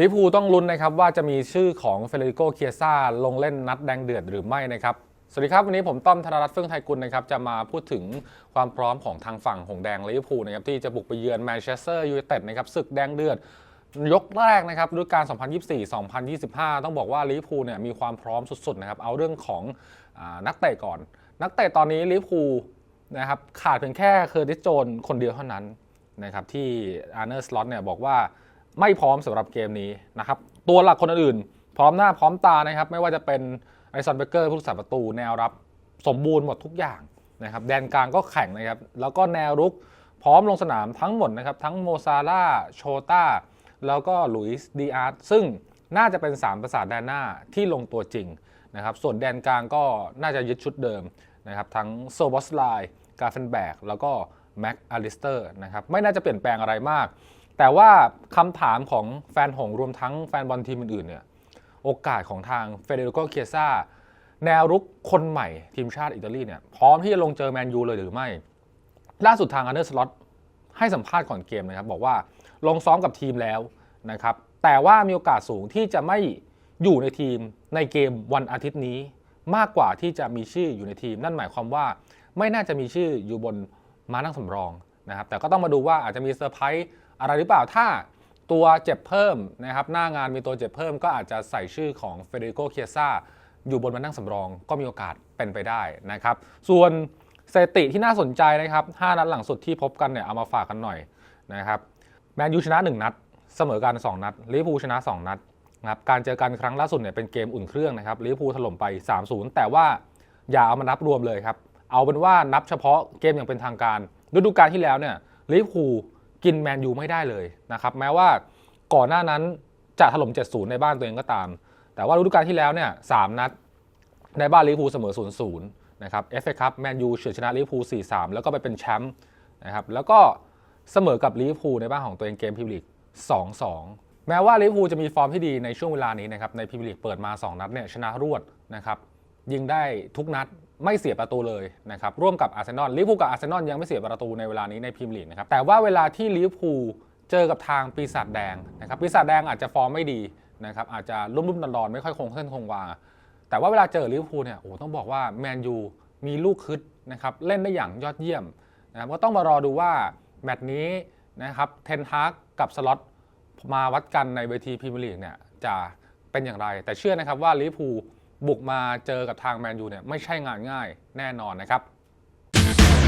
ลิพูต้องลุ้นนะครับว่าจะมีชื่อของเฟเดริโกเคียซ่าลงเล่นนัดแดงเดือดหรือไม่นะครับ สวัสดีครับ วันนี้ผมต้อมธนรัตน์เฟื่องไทยกุลนะครับจะมาพูดถึงความพร้อมของทางฝั่งหงแดงลิเวอร์พูลนะครับที่จะบุกไปเยือนแมนเชสเตอร์ยูไนเต็ดนะครับศึกแดงเดือดยกแรกนะครับฤดูกาล 2024-2025 ต้องบอกว่าลิเวอร์พูลเนี่ยมีความพร้อมสุดๆนะครับเอาเรื่องของอนักเตะก่อน นักเตะตอนนี้ลิเวอร์พูลนะครับขาดเพียงแค่เคอร์ติสโจนคนเดียวเท่านั้นนะครับที่อาร์เนอร์สล็อตเนี่ยบอกว่า ไม่พร้อมสำหรับเกมนี้นะครับตัวหลักคนอื่น พร้อมหน้าพร้อมตานะครับ ไม่ว่าจะเป็นไอซอนเบเกอร์ผู้รักษาประตูแนวรับสมบูรณ์หมดทุกอย่างนะครับแดนกลางก็แข่งนะครับ แล้วก็แนวรุกพร้อมลงสนามทั้งหมดนะครับ ทั้งโมซาร่าโชตาแล้วก็ลุยส์ดีอาร์ตซึ่งน่าจะเป็น 3 ประสาทแดนหน้าที่ลงตัวจริงนะครับ ส่วนแดนกลางก็น่าจะยึดชุดเดิมนะครับทั้งโซบอสไลกาเฟนแบกแล้วก็แม็กอลิสเตอร์นะครับไม่น่าจะเปลี่ยนแปลงอะไรมาก แต่ว่าคำถามของแฟนหงรวมทั้งแฟนบอลทีมอื่นๆเนี่ยโอกาสของทางเฟเดริโกเคียซาแนวรุกคนใหม่ทีมชาติอิตาลีเนี่ยพร้อมที่จะลงเจอแมนยูเลยหรือไม่ ล่าสุดทางอันเดอร์สล็อตให้สัมภาษณ์ก่อนเกมนะครับ บอกว่าลงซ้อมกับทีมแล้วนะครับ แต่ว่ามีโอกาสสูงที่จะไม่อยู่ในทีมในเกมวันอาทิตย์นี้มากกว่าที่จะมีชื่ออยู่ในทีม นั่นหมายความว่าไม่น่าจะมีชื่ออยู่บนม้านั่งสำรองนะครับแต่ก็ต้องมาดูว่าอาจจะมีเซอร์ไพรส์ อะไรหรือเปล่าถ้าตัวเจ็บเพิ่มนะครับหน้างานมีตัวเจ็บเพิ่มก็อาจจะใส่ชื่อของเฟเดริโกเคียซ่าอยู่บนมานั่งสำรองก็มีโอกาสเป็นไปได้นะครับ ส่วนสถิติที่น่าสนใจนะครับ 5 นัดหลังสุดที่พบกันเนี่ยเอามาฝากกันหน่อยนะครับแมนยูชนะ 1 นัด เสมอกัน 2 นัดลิเวอร์พูลชนะ 2 นัดนะครับการเจอกันครั้งล่าสุดเนี่ยเป็นเกมอุ่นเครื่องนะครับลิเวอร์พูลถล่มไป 3-0 แต่ว่าอย่าเอามานับรวมเลยครับ เอาเป็นว่านับเฉพาะเกมอย่างเป็นทางการฤดูกาลที่แล้วเนี่ยลิเวอร์พูล กินแมนยูไม่ได้เลยนะครับแม้ว่าก่อนหน้านั้นจะถล่ม 7-0 ในบ้านตัวเองก็ตาม แต่ว่าฤดูกาลที่แล้วเนี่ย3นัดในบ้านลิเวอร์พูลเสมอ 0-0 นะครับเอฟเอคัพแมนยูเฉือนชนะลิเวอร์พูล 4-3 แล้วก็ไปเป็นแชมป์นะครับแล้วก็เสมอกับลิเวอร์พูลในบ้านของตัวเองเกมพรีเมียร์ลีก 2-2 แม้ว่าลิเวอร์พูลจะมีฟอร์มที่ดีในช่วงเวลานี้นะครับในพรีเมียร์ลีกเปิดมา 2 นัดเนี่ยชนะรวดนะครับยิงได้ทุกนัด ไม่เสียประตูเลยนะครับร่วมกับอาร์เซนอลลิเวอร์พูลกับอาร์เซนอลยังไม่เสียประตูในเวลานี้ในพรีเมียร์ลีกนะครับแต่ว่าเวลาที่ลิเวอร์พูลเจอกับทางปีศาจแดงนะครับปีศาจแดงอาจจะฟอร์มไม่ดีนะครับอาจจะลุ่มๆดอนๆไม่ค่อยคงเส้นคงวา แต่ว่าเวลาเจอลิเวอร์พูลเนี่ยโอ้ต้องบอกว่าแมนยูมีลูกคึดนะครับเล่นได้อย่างยอดเยี่ยมนะครับก็ต้องมารอดูว่าแมตช์นี้นะครับเทนฮากกับสล็อตมาวัดกันในเวทีพรีเมียร์ลีกเนี่ยจะเป็นอย่างไร แต่เชื่อนะครับว่าลิเวอร์พูล บุกมาเจอกับทางแมนยูเนี่ยไม่ใช่งานง่ายแน่นอนนะครับ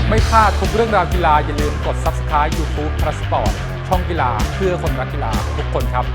ไม่พลาดทุกเรื่องราวกีฬาอย่าลืมกด Subscribe YouTube p l u s Sport ช่องกีฬาเพื่อคนรักกีฬาทุกคนครับ